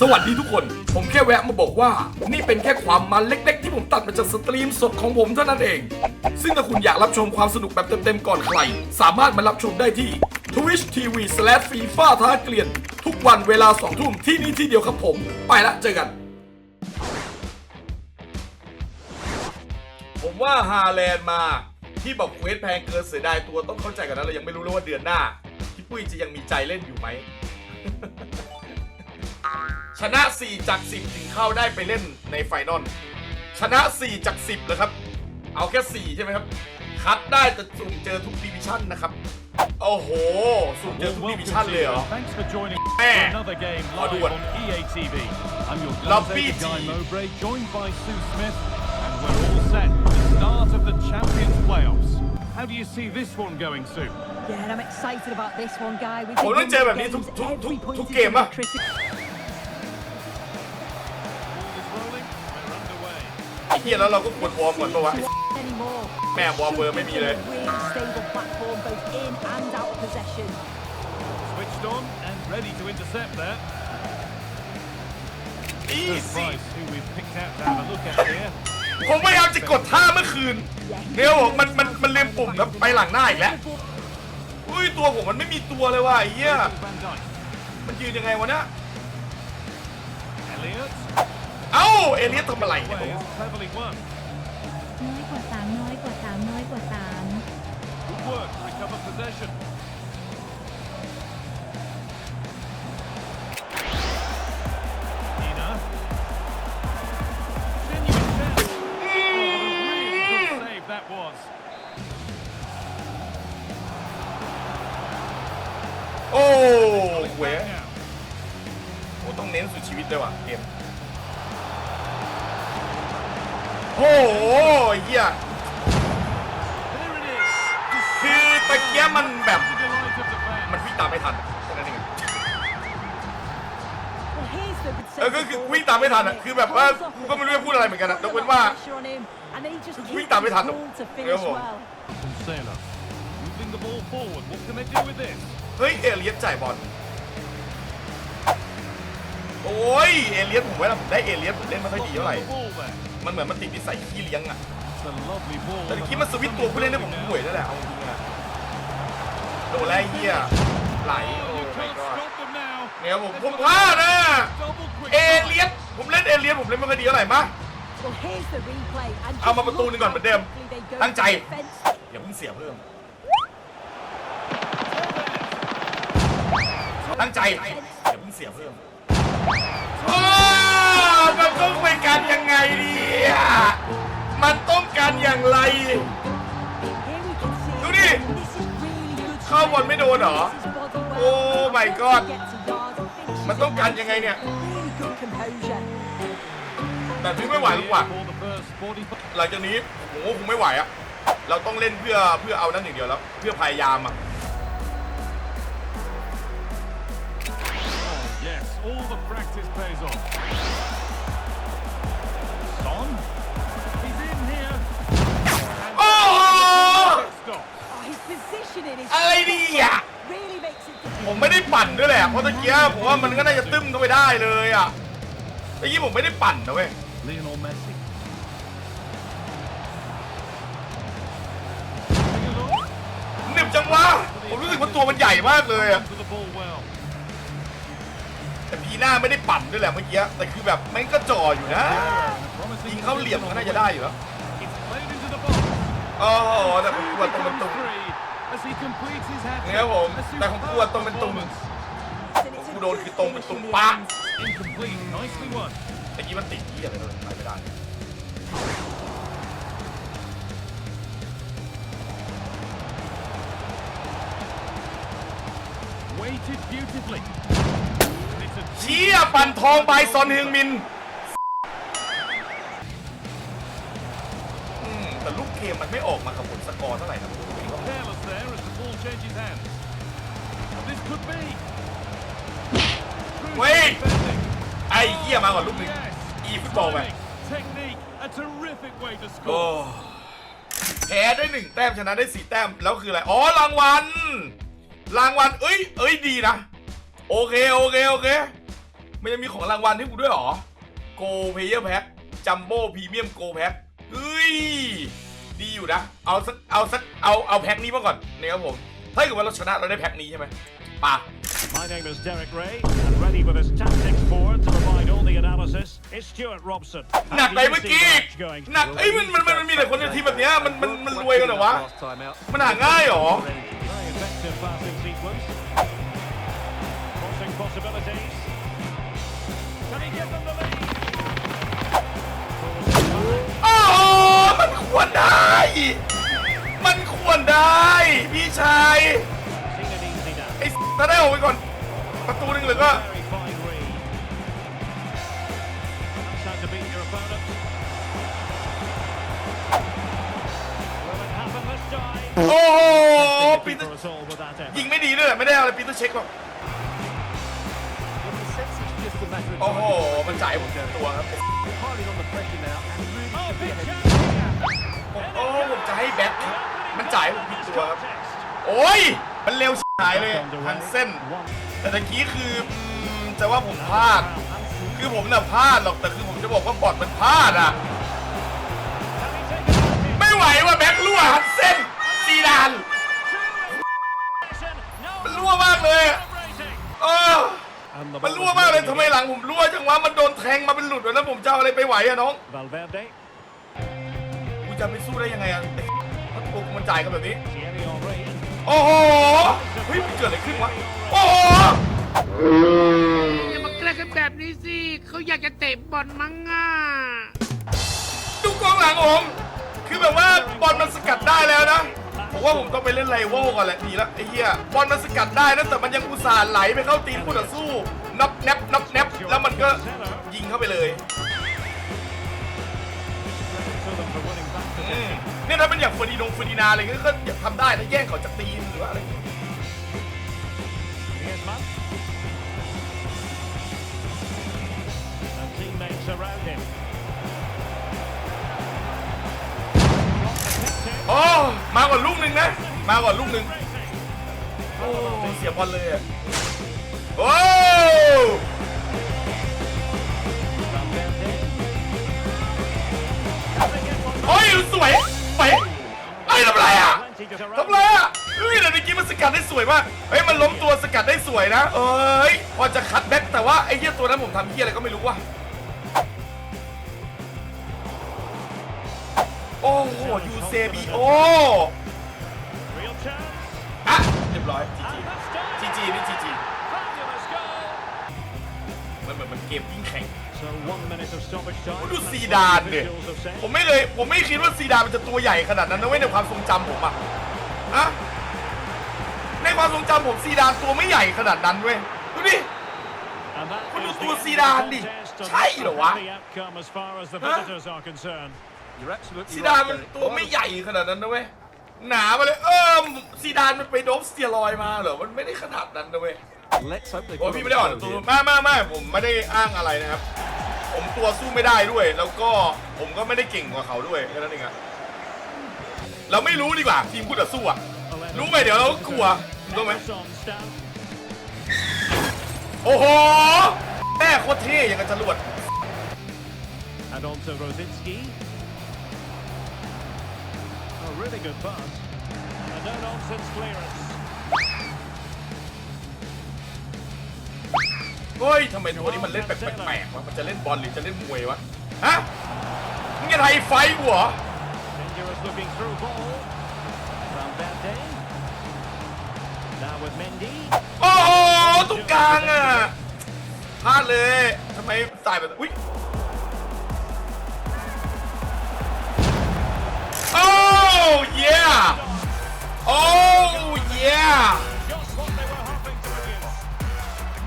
สวัสดีทุกคน ผมแค่แวะมาบอกว่า นี่เป็นแค่ความมันเล็ก ๆ ที่ผมตัดมาจากสตรีมสดของผมเท่านั้นเอง ซึ่งถ้าคุณอยากรับชมความสนุกแบบเต็มๆก่อนใคร สามารถมารับชมได้ที่ Twitch TV FIFA ท้าเกลียน ทุกวันเวลา2ทุ่มที่นี่ที่เดียวครับผม ไปละเจอกัน ผมว่าฮาแลนด์มาที่บอกเควสแพงเกินเสียดายตัวต้องเข้าใจกันนะเรายังไม่รู้เลยว่าเดือนหน้าพี่ปุ้ยจะยังมีใจเล่นอยู่ไหม ชนะ 4 จาก 10 ถึงเข้าได้ไปเล่นในไฟนอลชนะ 4 จาก 10เลยครับ เอาแค่ 4 ใช่ไหมครับ คัดได้แต่สุ่มเจอทุกดิวิชั่นนะครับ โอ้โห สุ่มเจอทุกดิวิชั่นเลยเหรอ Thanks for joining Eh. for another game I'll live do it. on EA TV. I'm your Lobby commentator, Guy team. Mowbray, joined by Sue Smith, and we're all set for the start of the Champions playoffs. How do you see this one going, Sue? Yeah, and I'm excited about this one, guy. We've ผม been ต้องเจอแบบนี้ winning ทุก games ทุกทุก every point ทุก is เกม gonna ป่ะ be ไอ้เหี้ยแล้วเราก็ควรวอร์มก่อนปะวะ Anymore. แม่วอร์มเบอร์ไม่มีเลย Really stable platform, both in and out of possession. Switched on and ready to intercept there. อี Good ซี่ price, who we've picked out to have a look at here. ผมพยายามจะกดท่าเมื่อคืนเนี่ยผมมันมันมันลืมปุ่มครับไปหลังหน้าอีกแล้วอุ้ยตัวผมมันไม่มีตัวเลยว่ะไอ้เหี้ย Van Dijk. มันยืนยังไงวะเนี่ย Elliot. เอ้าเอเลียสทำอะไรเนี่ยผม Wales cleverly won. น้อยกว่าสามน้อยกว่าสามน้อยกว่าสาม Good work to recover possession. Ina. Genuine chance. Oh, what a really good save that was. โอ้เว้ย Now, โอ้ต้องเน้นสุดชีวิตเลยว่ะเกม โอ้โหเหี้ย there it is. คือตะเกียบมันแบบ The delight of the fans. มันวิ่งตามไม่ทันแค่นั้นเอง Well, here's the good เออก็คือวิ่งตามไม่ทันอะคือแบบว่ากูก็ไม่รู้จะพูดอะไรเหมือนกันอะยกเว้นว่า Pressure on him, and then he just วิ่ง keeps ตามไม่ his ทัน goal to เดี๋ยว finish ผม well. Sailor. Moving the ball forward. What can they do with this? เฮ้ยเอเลียสจ่ายบอล โอ้ยเอเลียสผมว่าผมได้เอเลียสผมเล่นไม่ค่อยดีเท่าไหร่ The ball there. มันเหมือนมันติดนิสัยขี้เลี้ยงอะ It's a lovely ball. แต่เมื่อกี้มันสวิตช์ตัวผู้เล่นได้ผมห่วยแล้วแหละเอาจริงๆอะโดนแล้วไอ้เฮียไหลโอ้ Oh, you ไม่ can't ก็ stop them now. เนี่ยผมผมพลาดนะ Double quick. เอเลียสผมเล่นเอเลียสผมเล่นไม่ค่อยดีเท่าไหร่มา Well, here's the replay, and เอามา just ประตูหนึงก่อนเหมือนเดิม look how quickly they go ตั้งใจ to defense. อย่าเพิ่งเสียเพิ่ม ตั้งใจอย่าเพิ่งเสียเพิ่ม โอ้มันต้องเป็นการยังไงเนี่ยมันต้องการอย่างไร ดูดิ เข้าบอลไม่โดนเหรอ โอ้ my god มันต้องการยังไงเนี่ย แบบนี้ไม่ไหวหรอกว่ะหลังจากนี้ผมว่าคงไม่ไหวอะเราต้องเล่นเพื่อเพื่อเอานั่นอย่างเดียวแล้ว เพื่อพยายามอะ all the practice pays off. Son. He's in here. โอ้โห Stop. Oh, his positioning is อะไรเนี่ย really makes it ผมไม่ได้ปั่นด้วยแหละ เพราะตะเกียบผมว่ามันก็น่าจะตึ้มเข้าไปได้เลยอะเมื่อกี้ผมไม่ได้ปั่นนะเว้ย Lionel Messi. Take a look. หนึบจังวะผมรู้สึกว่าตัวมันใหญ่มากเลยอะ To the ball well. แต่พีหน้าไม่ได้ปั่นด้วยแหละเมื่อกี้แต่คือแบบแม่งก็จ่ออยู่นะยิงเข้าเหลี่ยมก็น่าจะได้อยู่แล้วโอ้โหแต่ผมกลัวตรงมันตุง Three as he completes his hat เนี่ยผมแต่ผมกลัวตรงมันตุง and it's a กูโดนคือตรงเป็นตุง in the ปะ end. Incomplete. Nicely won. เมื่อกี้มันติดที่อะไรเลยไปไม่ได้ Weighted beautifully. เชี่ยปั่นทองใบซอนฮึงมินอืมแต่ลูกเกมมันไม่ออกมากับผลสกอร์เท่าไหร่นะผม careless there as the ball changes hands. This could be. Wait. Defending. ไอ้เหี้ยมาก่อนลูกหนึ่ง Yes. อีฟุตบอลไป Timing, Technique. A terrific way to โอ้ score. แพ้ได้หนึ่งแต้มชนะได้สี่แต้มแล้วคืออะไร อ๋อรางวัล รางวัล เอ้ย เอ้ยดีนะ โอเค โอเค โอเค มันยังมีของรางวัลให้กูด้วยเหรอโกเพเยอร์แพ็คจัมโบ้พรีเมียมโกแพ็คเฮ้ย ดีอยู่นะ เอาสัก เอาสัก เอา เอาแพ็คนี้มาก่อนนะครับผม ถ้าเกิดว่าเราชนะเราได้แพ็คนี้ใช่ไหมป่ะ My name is Derek Ray, and ready with his tactics forward to provide all the analysis is Stuart Robson. หนัก How ไป do you เมื่อ see กี้ the match going? หนักเอ้ยมันมันมันมันมีแต่คนในทีมแบบเนี้ยมันมันมันรวยกันเหรอวะ มันหาง่ายเหรอ อ๋อ มันควรได้ มันควรได้ พี่ชาย ไอ้ถ้าได้ออกไปก่อน ประตูหนึ่งหรือก็โอ้โหปีเตอร์ยิงไม่ดีด้วยไม่ได้อะไรปีเตอร์เช็คหรอก โอ้โห มันจ่ายผมเจอตัวครับ ผมโอ้ผมจะให้แบ็คครับมันจ่ายผมผิดตัวครับ โอ้ย มันเร็วชิบหายเลยทันเส้น แต่ตะกี้คืออืมจะว่าผมพลาด คือผมน่ะพลาดหรอก แต่คือผมจะบอกว่าบอดมันพลาดอะ ไม่ไหวว่ะแบ็ครั่วทันเส้นซีดาน มันรั่วมากเลยอะ celebrating. เออ And the มัน ball รั่ว is มากเลย moving ทำไม again. หลังผมรั่วจังวะมันโดนแทงมาเป็นหลุดแล้วผมจะเอาอะไรไปไหวอะน้อง Valverde. กูจะไปสู้ได้ยังไงอะไอ้ถ้าตัวกูมันจ่ายกันแบบนี้ Thierry Henry. โอ้โห เฮ้ยมันเกิดอะไรขึ้นวะ โอ้โหอย่ามาแกล้งกันแบบนี้สิเขาอยากจะเตะบอลมั้งอะดูกองหลังผม คือแบบว่าบอลมันสกัดได้แล้วนะ ผมว่าผมต้องไปเล่นไลโวก่อนแหละดีแล้วไอ้เหี้ยบอลมันสกัดได้นะแต่มันยังอุตส่าห์ไหลไปเข้าตีนคู่ต่อสู้นับแนบนับแนบแล้วมันก็ยิงเข้าไปเลยเนี่ยถ้าเป็นอย่างฟอร์ดีนงฟอร์ดีนาอะไรเงี้ยก็ทำได้นะแย่งเขาจากตีนหรือว่าอะไร Griezmann. And teammates around him. โอ้มาก่อนลูกหนึ่งนะ มาก่อนลูกหนึ่งโอ้เสียบอลเลยอะโอ้โอ้ยสวยไปไอ้ยทำไรอะทำไรอะเฮ้ยเดี๋ยวเมื่อกี้มันสกัดได้สวยมากเฮ้ยมันล้มตัวสกัดได้สวยนะเอ้ยพอจะคัดแบ็คแต่ว่าไอ้เหี้ยตัวนั้นผมทำเหี้ยอะไรก็ไม่รู้ว่ะ อ้โหยูเซบีโออะเรียบร้อยจี And that's done. จีจีนี่จีจีมันเหมือนมันเกมยิ่งแข่ง So one minute of stoppage time. ดูซีดานเนี่ยผมไม่เคยผมไม่คิดว่าซีดานมันจะตัวใหญ่ขนาดนั้นนะเว้ยในความทรงจำผมอะอะในความทรงจำผมซีดานตัวไม่ใหญ่ขนาดนั้นเว้ยดูดิคุณดูตัวซีดานดิใช่เหรอวะ outcome as far as the Huh? visitors are concerned. You're absolutely ซี right. ดานมัน Derek. ตัวไม่ใหญ่ขนาดนั้นนะเว้ยหนามาเลยเออซีดานมันไปโดบสเตียรอยด์มาเหรอมันไม่ได้ขนาดนั้นนะเว้ย Let's hope they โอ้ put พี่ on ไม่ได้อ่อน the ตัว show here. ไม่ไม่ไม่ผมไม่ได้อ้างอะไรนะครับ ผมตัวสู้ไม่ได้ด้วย แล้วก็ผมก็ไม่ได้เก่งกว่าเขาด้วยแค่นั้นเองอะเราไม่รู้ดีกว่าทีมคู่ต่อสู้อะรู้ไหมเดี๋ยวเราก็กลัวรู้ไหม It's on stand. โอ้โหแม่โคตรเท่อย่างกับจรวด And on to Rosicki. A really good pass. A no-nonsense clearance. เฮ้ยทำไมตัวนี้มันเล่นแปลกๆวะมันจะเล่นบอลหรือจะเล่นมวยวะ ฮะ มึงจะไทยไฟท์กูเหรอ Dangerous looking through ball. Valverde. Now with Mendy. โอ้โหตรงกลางอะพลาดเลยทำไมสายแบบอุ้ย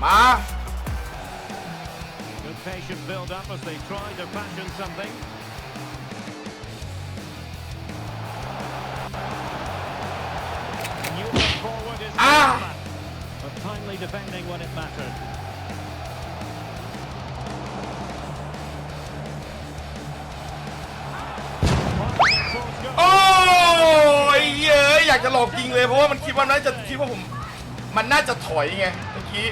มา Good patient build-up as they try to fashion something. Newman forward is Ah! Griezmann, but timely defending when it mattered. โอ้ยเย้ยอยากจะหลอกยิงเลยเพราะว่ามันคิดว่าน่าจะคิดว่าผม มันน่าจะถอยไงเมื่อกี้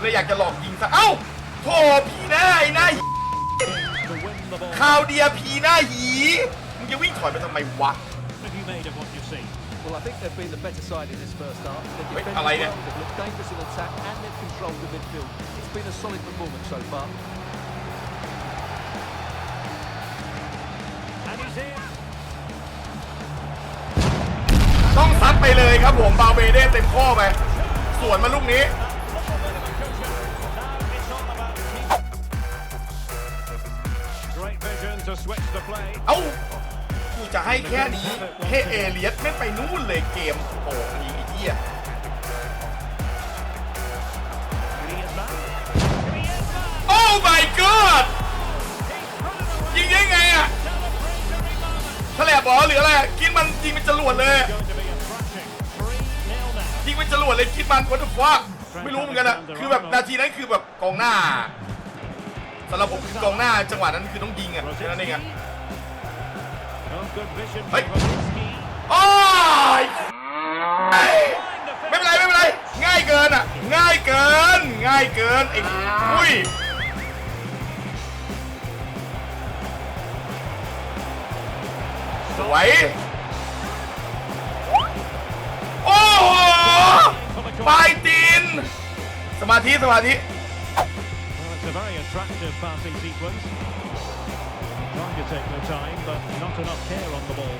เลยอยากจะหลอกยิงซะเอ้าโถพีหน้าไอ้หน้า To win the ball. คราวเดียพีหน้าหีมึงจะวิ่งถอยไปทำไมวะ What have you made of what you've seen? Well, I think they've been the better side in this first half. They've Wait, defended I like well, it. they've looked dangerous in attack, and they've controlled the midfield. It's been a solid performance so far. And he's in. ต้องซัดไปเลยครับผมบาเบเด้เต็มข้อไปสวนมาลูกนี้ เอ้ากูจะให้แค่นี้ให้เอเลียสไม่ไปนู่นเลยเกมโอ้ยไอ้เหี้ยโอ้ my god ยิงได้ไงอะทะเลบอลหรืออะไรอะคิดมันยิงเป็นจรวดเลยยิงเป็นจรวดเลยคิดมันวัตถุฟักไม่รู้เหมือนกันอะคือแบบนาทีนั้นคือแบบกองหน้า สำหรับผมคือกองหน้าจังหวะนั้นคือต้องยิงอะแค่นั้นเองอะ Oh, good vision Hey. from Rosicki. โอ้ยไม่เป็นไรไม่เป็นไรง่ายเกินอะง่ายเกิน ง่ายเกินไอ้อุ้ยสวยโอ้โหปลายตีนสมาธิสมาธิ Well, it's a very attractive passing sequence. Trying to take the time, but not enough care on the ball.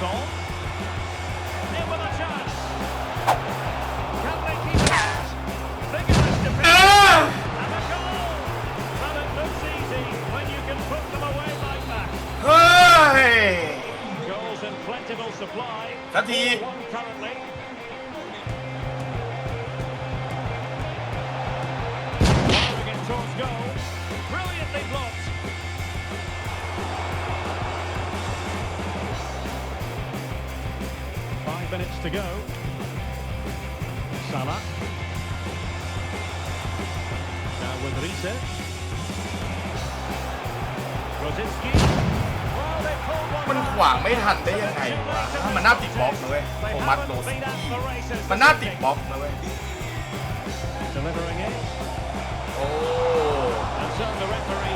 Son. In with a chance. Can they keep it out? Big ah! And a goal. And it looks easy when you can put them away like that. Hey! Goals in plentiful supply. That's one currently. goal. Brilliantly blocked. Five minutes to go. Salah. Now with Riese. Rosicki. Well, they pulled one มัน back. ขวางไม่ทันได้ยังไงวะถ้ามันน่าติดบล็อกนะเว้ยโทมัสโรสกี้มันน่าติดบล็อกนะเว้ย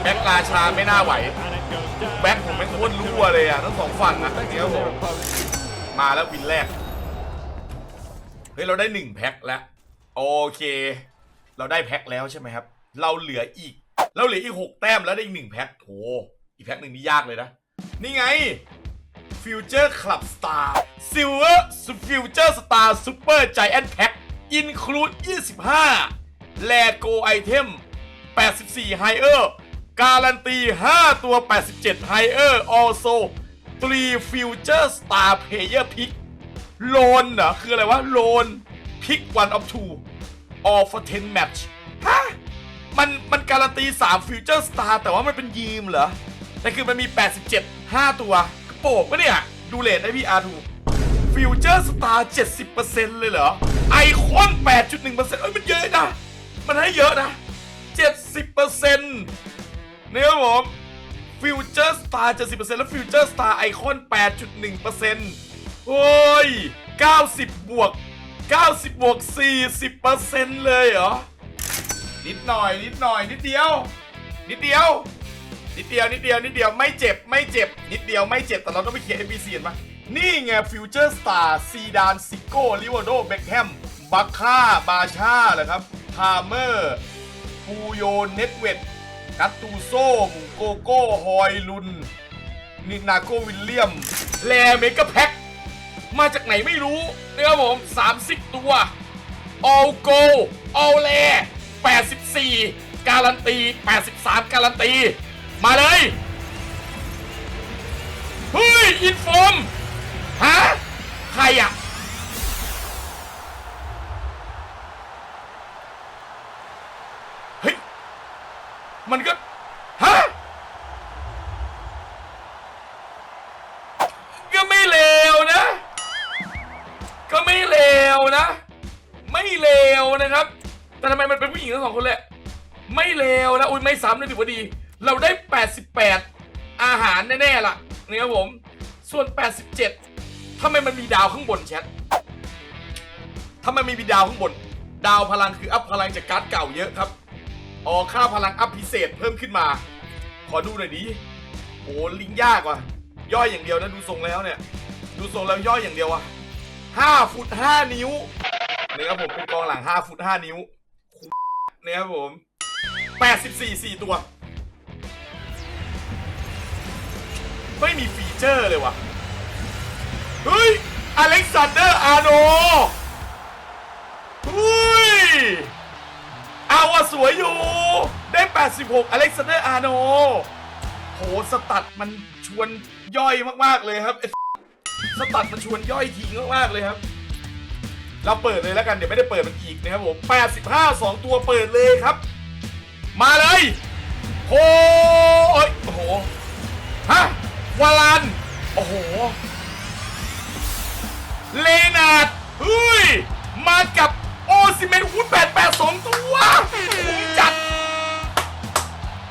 แบ็คราชาไม่น่าไหว แบ็คผมไม่โคตรรั่วเลยอะทั้งสองฝั่งอะเนี่ยผมมาแล้ววินแรก เฮ้ย เราได้หนึ่งแพ็คแล้ว โอเค เราได้แพ็คแล้วใช่ไหมครับ เราเหลืออีก เราเหลืออีกหกแต้มแล้วได้อีกหนึ่งแพ็คโหอีกแพ็คหนึ่งนี่ยากเลยนะ นี่ไง Future Club Star Silver Future Star Super Giant Pack Include 25แลโกไอเทม84 Higher การันตี 5 ตัว 87 Higher also 3 Future Star Player Pick โลนเหรอ คืออะไรวะ โลน Pick one of two all for 10 match ฮะ มัน มันการันตี 3 Future Star แต่ว่ามันเป็นยีมเหรอ แต่คือมันมี 87 5 ตัวกระโปกปะเนี่ย ดูเลทได้พี่อาร์ทูฟิวเจอร์สตาร์70%เลยเหรอ ไอคอน 8.1%เอ้ย มันเยอะนะ มันให้เยอะนะ 70% นี่ครับผมฟิวเจอร์สตาร์70%แล้วฟิวเจอร์สตาร์ไอคอน8.1%โอ้ย90บวก90บวก40%เลยเหรอ นิดหน่อย นิดหน่อย นิดเดียว นิดเดียว นิดเดียว นิดเดียว นิดเดียว ไม่เจ็บ ไม่เจ็บ นิดเดียว ไม่เจ็บ แต่เราต้องไปเคลียร์ NPC เห็นปะนี่ไงฟิวเจอร์สตาร์ซีดานซิโก้ลิวาโดเบคแฮมบัคค่าบาชาเหรอครับพาเมอร์ปูโยเน็ตเวด กัตตูโซมโกโก้ฮอยลุนนินาโกวิลเลียม แลเมกะแพ็คมาจากไหนไม่รู้นะครับผม 30 ตัว all go all แล84 การันตี 83 การันตี มาเลย เฮ้ย อินฟอร์ม มันก็ ฮะ ก็ไม่เลวนะ ก็ไม่เลวนะ ไม่เลวนะครับ แต่ทำไมมันเป็นผู้หญิงทั้งสองคนเลยไม่เลวนะ อุ้ยไม่ซ้ำนะถือว่าดี เราได้ 88 อาหารแน่ๆล่ะนี่ครับผม ส่วน 87ทำไมมันมีดาวข้างบนแชทถ้ามันไม่มีดาวข้างบน ดาวพลังคืออัพพลังจากการ์ดเก่าเยอะครับ อ๋อค่าพลังอัพพิเศษเพิ่มขึ้นมา ขอดูหน่อยดิโอ้ลิงยากว่ะ ย่อยอย่างเดียวนะดูทรงแล้วเนี่ย ดูทรงแล้วย่อยอย่างเดียวว่ะห้าฟุตห้านิ้วเนี่ยครับผมเป็นกองหลังห้าฟุตห้านิ้วเนี่ยครับผมแปดสิบสี่สี่ตัว ไม่มีฟีเจอร์เลยว่ะ เฮ้ย อเล็กซานเดอร์อาร์โนเฮ้ย อาว่ะสวยอยู่ ได้ 86 อเล็กซานเดอร์อาร์โน โห สตัดมันชวนย่อยมาก ๆ เลยครับ สตัดมันชวนย่อยทิ้งมาก ๆ เลยครับ เราเปิดเลยแล้วกัน เดี๋ยวไม่ได้เปิดมันอีกนะครับผม 85 2 ตัวเปิดเลยครับ มาเลยโอ้ยโอ้โห ฮะ วาลัน โอ้โห เลนาดเฮ้ย มากับ โอซิเมนวูดแปดแปดสองตัวคุ้มจัด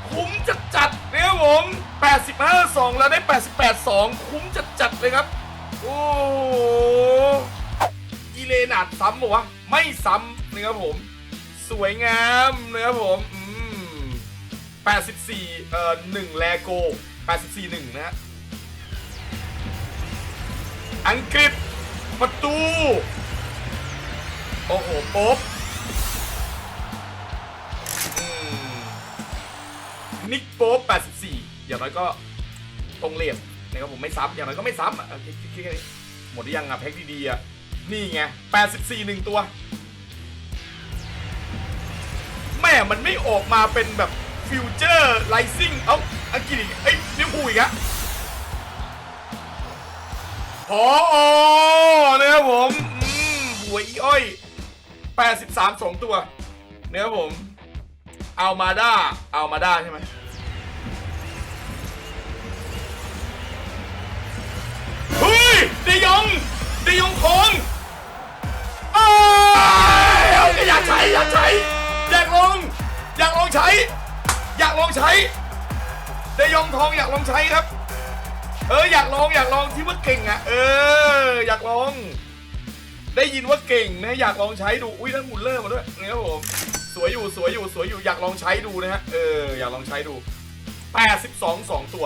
คุ้มจัดจัดเนี่ยครับผม85 2แล้วได้88 2คุ้มจัดจัดเลยครับ โอ้โหอีเลนาดซ้ำบอกวะไม่ซ้ำนะครับผม สวยงามนะครับผมอืม84เอ่อ1แลโก84 1นะฮะอังกฤษประตู โอ้โหโป๊บอืมนิกโป๊บ84 อย่างน้อยก็ตรงเหลี่ยมนะครับผมไม่ซ้ำอย่างน้อยก็ไม่ซ้ำอะคโอเคโอเคหมดหรือยังอะแพ็คดีๆอะนี่ไง 84หนึ่งตัว แม่มันไม่ออกมาเป็นแบบฟิวเจอร์ไลซิ่งเอ้าอังกฤษอีกเอ้ยลิเวพูอีกอะพออนะครับผมอืมหัวอีอ้อย 83 2 ตัวเนะครับผม เอามาด้า เอามาด้าใช่ไหมเฮ้ยเดยองเดยองทองเอ้ยเอาอยากใช้อยากใช้อยากลองอยากลองใช้ อยากลองใช้เดยองทองอยากลองใช้ครับ เอออยากลองอยากลองที่ว่าเก่งอะ เออ อยากลอง ได้ยินว่าเก่งนะอยากลองใช้ดูอุ้ยนั่นมุลเลอร์มาด้วยนะครับผมสวยอยู่สวยอยู่สวยอยู่อยากลองใช้ดูนะฮะเอออยากลองใช้ดู 82 2 ตัว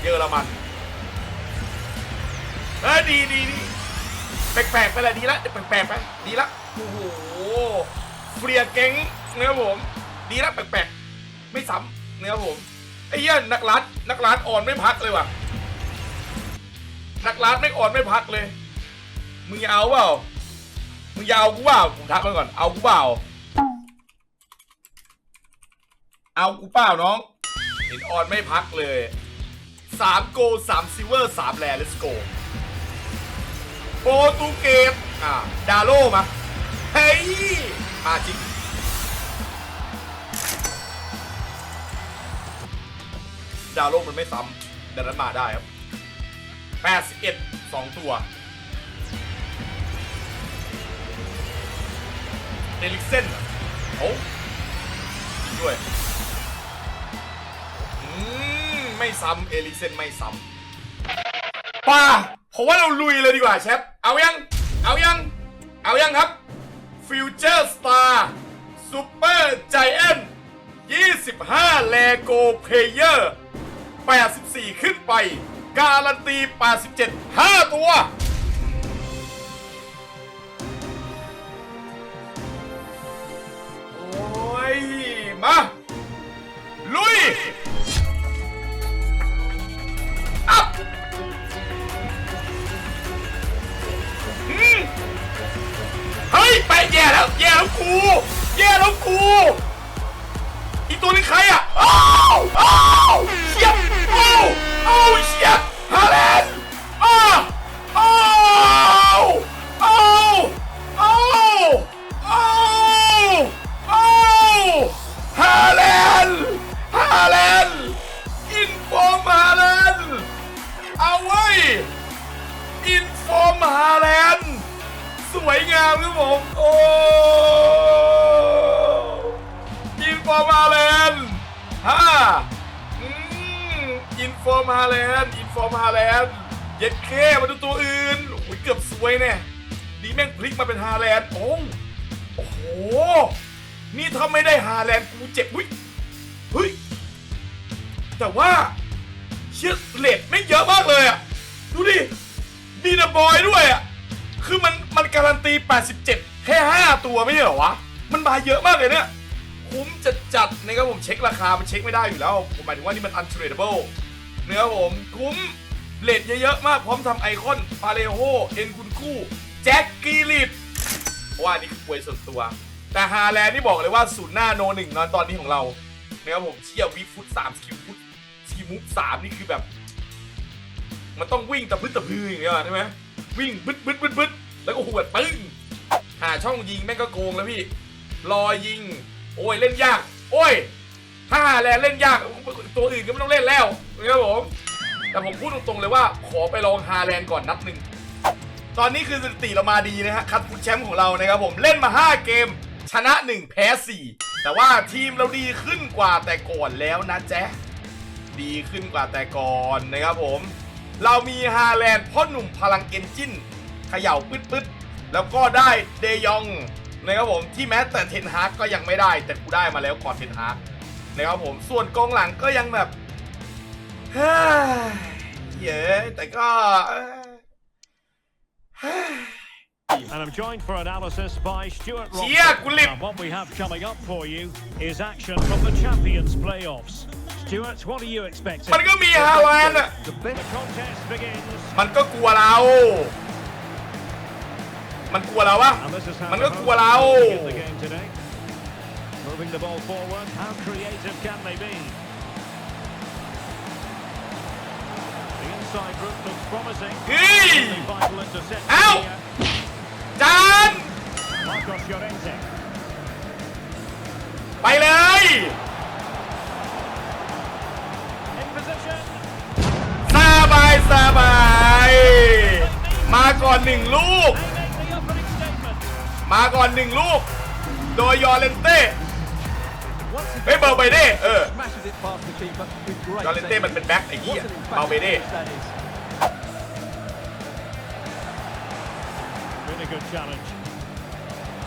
เยอรมันเออดีดีดีแปลกๆไปละดีละแปลกๆไปดีละโอ้โหเฟรียเก้งนะครับผม ดีละแปลกๆไม่ซ้ำนะครับผมไอ้เหี้ยนักรัดนักรัดอ่อนไม่พักเลยว่ะ นักรัดไม่อ่อนไม่พักเลย มึงจะเอาเปล่า มึงจะเอากูเปล่าผมทักมาก่อน เอากูเปล่า เอากูเปล่าน้อง เห็นอ่อนไม่พักเลยสามโกสามซิเวอร์สามแลนด์ let's go โปรตุเกสอ่าดาโลมาเฮ้ยมาจริงดาโลมันไม่ซ้ำดังนั้นมาได้ครับ 81 2 ตัวเอลิกเซนเหรอโอ้ด้วยอืมไม่ซ้ำเอลิกเซนไม่ซ้ำป่าผมว่าเราลุยเลยดีกว่าเชฟเอายัง เอายัง เอายังครับฟิวเจอร์สตาร์ซูเปอร์ไจแอน25เลโกเพเยอร์84 ขึ้นไป การันตี 87 5 ตัว โอ้ย มา ลุย อัพเฮ้ย ไปแย่แล้ว แย่แล้วกู แย่แล้วกู ตัวนี้ใครอะอ้าวอ้เชียบอ้าวอ้าวเชียบฮาแลนด์อ้าวอ้าาคามันเช็คไม่ได้อยู่แล้ว ผมหมายถึงว่านี่มัน untradeable เนื้อผมคุ้มเลทเยอะๆมากพร้อมทำไอคอนปาเลโฮเอ็นคุณคู่แจ็คกีลิตว่านี่คือป่วยส่วนตัว แต่ฮาแลนด์นี่บอกเลยว่าศูนย์หน้าโนหนึ่งนอนตอนนี้ของเรานะครับผมเชี่ยวิฟุตสามสกิลฟุตสกิลมุกสามนี่คือแบบ มันต้องวิ่งตะพึดตะพืออย่างเงี้ยใช่ไหมวิ่งบึดบึดบึดบึดแล้วก็หวดปึ้งหาช่องยิงแม่งก็โกงแล้วพี่รอยิง โอ้ยเล่นยาก โอ้ย ถ้าหาแลนเล่นยากตัวอื่นก็ไม่ต้องเล่นแล้วนะครับผม แต่ผมพูดตรงๆเลยว่าขอไปลองฮาแลนด์ก่อนนัดหนึ่ง ตอนนี้คือสถิติเรามาดีนะฮะคัดฟุตแชมป์ของเรานะครับผมเล่นมา 5 เกม ชนะ 1 แพ้ 4 แต่ว่าทีมเราดีขึ้นกว่าแต่ก่อนแล้วนะแจ๊ดีขึ้นกว่าแต่ก่อนนะครับผม เรามีฮาแลนด์พ่อหนุ่มพลังเอนจินเขย่าปึ๊ดปึ๊ดๆแล้วก็ได้เดยองนะครับผมที่แม้แต่เทนฮาร์กก็ยังไม่ได้ แต่กูได้มาแล้วก่อนเทนฮาก นะครับผมส่วนกองหลังก็ยังแบบเฮ้ยเย้แต่ก็เอ้ยเฮ้ย And I'm joined for analysis by Stuart Chia, Robson. Gulip. And what we have coming up for you is action from the Champions playoffs. Stuart, what are you expecting? มันก็มีฮาแลนด์อะ The best The contest begins, มันก็กลัวเรา มันกลัวเราวะ and this is how มัน the ก็กลัวเรา Moving the ball forward, how creative can they be? The inside route looks promising. เฮ้ย Only vital interception Ow! here. จาน Marcos Llorente. ไปเลย In position. สบายสบาย มาก่อนหนึ่งลูก They make the opening statement. มาก่อนหนึ่งลูก โดยยอร์เลนเต้ once again, เฮ้ยเบอร์ไบเด้เออ smashes it past the keeper with great ยอร์เลนเต้มันเป็นแบ็คไอ้เหี้ย What an เบา impact เบเด้ that is. Really good challenge.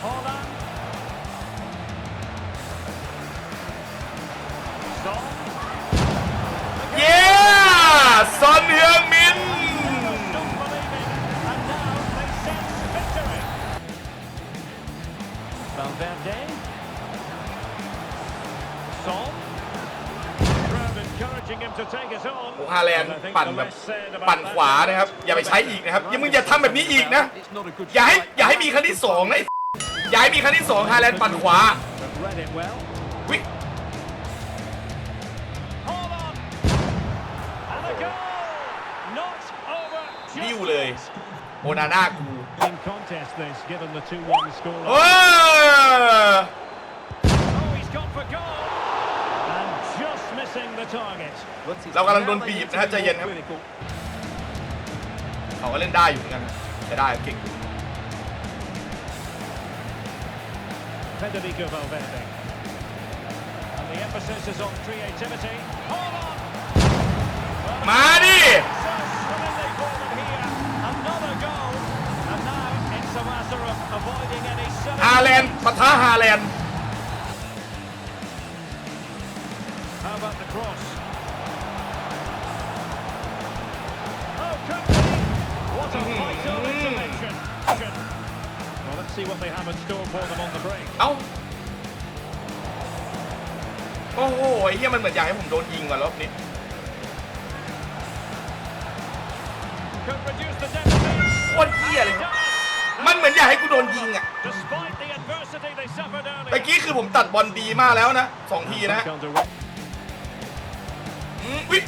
Holland. โอ้ฮาแลนด์ And I think ปั่น the แบบ less said about ปั่น that ขวานะครับ อย่าไปใช้อีกนะครับอย่ามึงอย่าทำแบบนี้อีกนะ It's not a good อย่าให้ strike. อย่าให้มีครั้งที่สองนะไอ้อย่าให้มีครั้งที่สองฮาแลนด์ปั่นขวา But read it well. วิ Hold on. And a goal. Not over. just ดิ้วเลย yet. โอนาน่ากู In contest this, given the 2-1 score. เอ เรากำลังโดน now they บีบ need นะฮะ to ใจ be เย็น more ครับ critical. เขาก็เล่นได้อยู่เหมือนกันนะใช้ได้เก่ง Federico Valverde. And the emphasis is on creativity. Hold on. มาดิ So swimmingly forward here. Another goal. And now it's a matter of avoiding any silly ฮาแลนด์ mistakes. ปะทะฮาแลนด์ How about the cross? Oh, could be. What a vital intervention. Well, let's see what they have in store for them on the break. เอ้า โอ้โหไอ้เหี้ยมันเหมือนอยากให้ผมโดนยิงว่ะรอบนี้ Could reduce the deficit. โคตรเหี้ยเลยครับมันเหมือนอยากให้กูโดนยิงอะ Despite the adversity they suffered ตะ earlier. กี้คือผมตัดบอลดีมากแล้วนะสองทีนะ Back underway. อืมวิ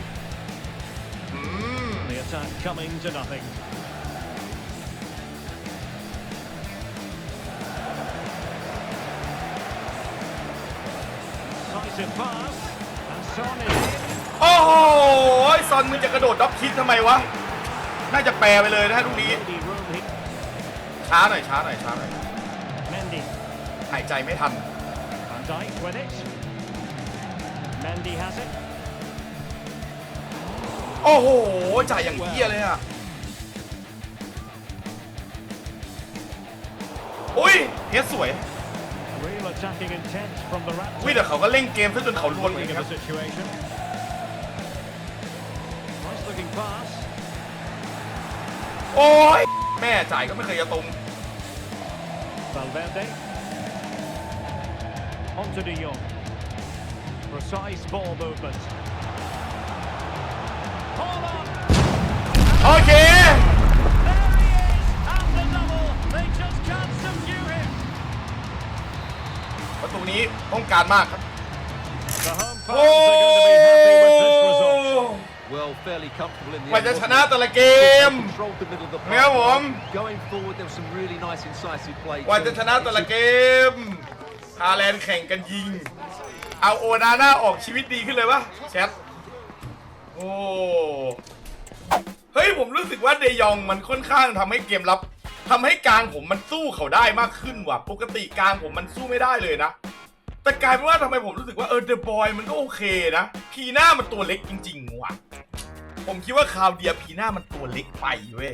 อืม The attack coming to nothing. Decisive pass. And Son is in. โอ้โหซอนมึงจะกระโดดด็อกคิกทำไมวะ น่าจะแปลไปเลยนะลูกนี้ Really room here. ช้าหน่อยช้าหน่อยช้าหน่อย Mendy. หายใจไม่ทัน Van Dijk with it. Mendy has it. โอ้โห จ่ายอย่างเหี้ยเลยอะอุ้ยเฮดสวย Real attacking intent from the Raptors. อุ้ยแต่เขาก็เล่นเกมซะจนเขาลวนเอง Looking ค at รับ the situation. Nice looking pass. โอ้ยแม่จ่ายก็ไม่เคยจะตรง Valverde. Onto De Jong. Precise ball movement. Hold on. โอเค There he is at the double. They just can't subdue him. ประตูนี้ต้องการมากครับ The home โอ้ fans are going to be happy with this result. Well, fairly comfortable in the กว่า end, จะ wasn't ชนะ it? แต่ละเกม Controlled the middle of the ครับผม park. Going forward, there was some really nice incisive play. กว่าจะ too. ชนะแต่ละเกมฮาแลนด์แข่งกันยิง เอาโอนาน่าออกชีวิตดีขึ้นเลยวะแชท โอ้ เฮ้ยผมรู้สึกว่าเดยองมันค่อนข้างทำให้เกมรับทำให้กลางผมมันสู้เขาได้มากขึ้นว่ะ ปกติกลางผมมันสู้ไม่ได้เลยนะ แต่กลายเป็นว่าทำไมผมรู้สึกว่าเออเดอะบอยมันก็โอเคนะ พีหน้ามันตัวเล็กจริงๆว่ะ ผมคิดว่าคราวเดียพีหน้ามันตัวเล็กไปเว้ย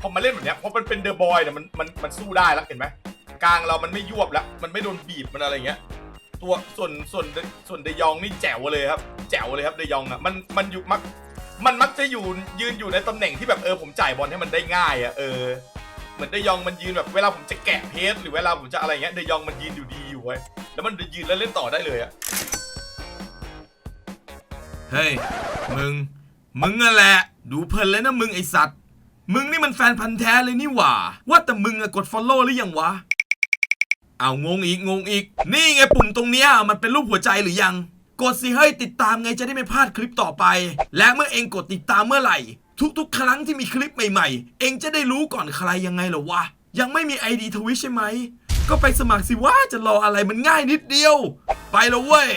พอมาเล่นแบบเนี้ยพอมันเป็นเดอะบอยเนี่ยมันมันมันสู้ได้แล้วเห็นไหมกลางเรามันไม่ยวบแล้ว มันไม่โดนบีบมันอะไรเงี้ย ตัวส่วนส่วนส่วนเดยองนี่แจ๋วเลยครับ แจ๋วเลยครับเดยองอะมันมันอยู่มักมันมักจะอยู่ยืนอยู่ในตำแหน่งที่แบบเออผมจ่ายบอลให้มันได้ง่ายอะเออเหมือนเดยองมันยืนแบบเวลาผมจะแกะเพจหรือเวลาผมจะอะไรเงี้ยเดยองมันยืนอยู่ดีอยู่เว้ยแล้วมันยืนแล้วเล่นต่อได้เลยอะเฮ้ยมึงมึงนั่นแหละ ดูเพลินเลยนะมึงไอสัตว์ มึงนี่มันแฟนพันธ์แท้เลยนี่หว่า ว่าแต่มึงอะกด follow หรือยังวะ เอางงอีกงงอีก นี่ไงปุ่มตรงเนี้ยมันเป็นรูปหัวใจหรือยัง กดสิเฮ้ยติดตามไงจะได้ไม่พลาดคลิปต่อไป และเมื่อเองกดติดตามเมื่อไหร่ ทุกๆ ครั้งที่มีคลิปใหม่ๆ เองจะได้รู้ก่อนใครยังไงเหรอวะ ยังไม่มีไอดีทวิชใช่ไหม ก็ไปสมัครสิว่าจะรออะไรมันง่ายนิดเดียว ไปแล้วเว้ย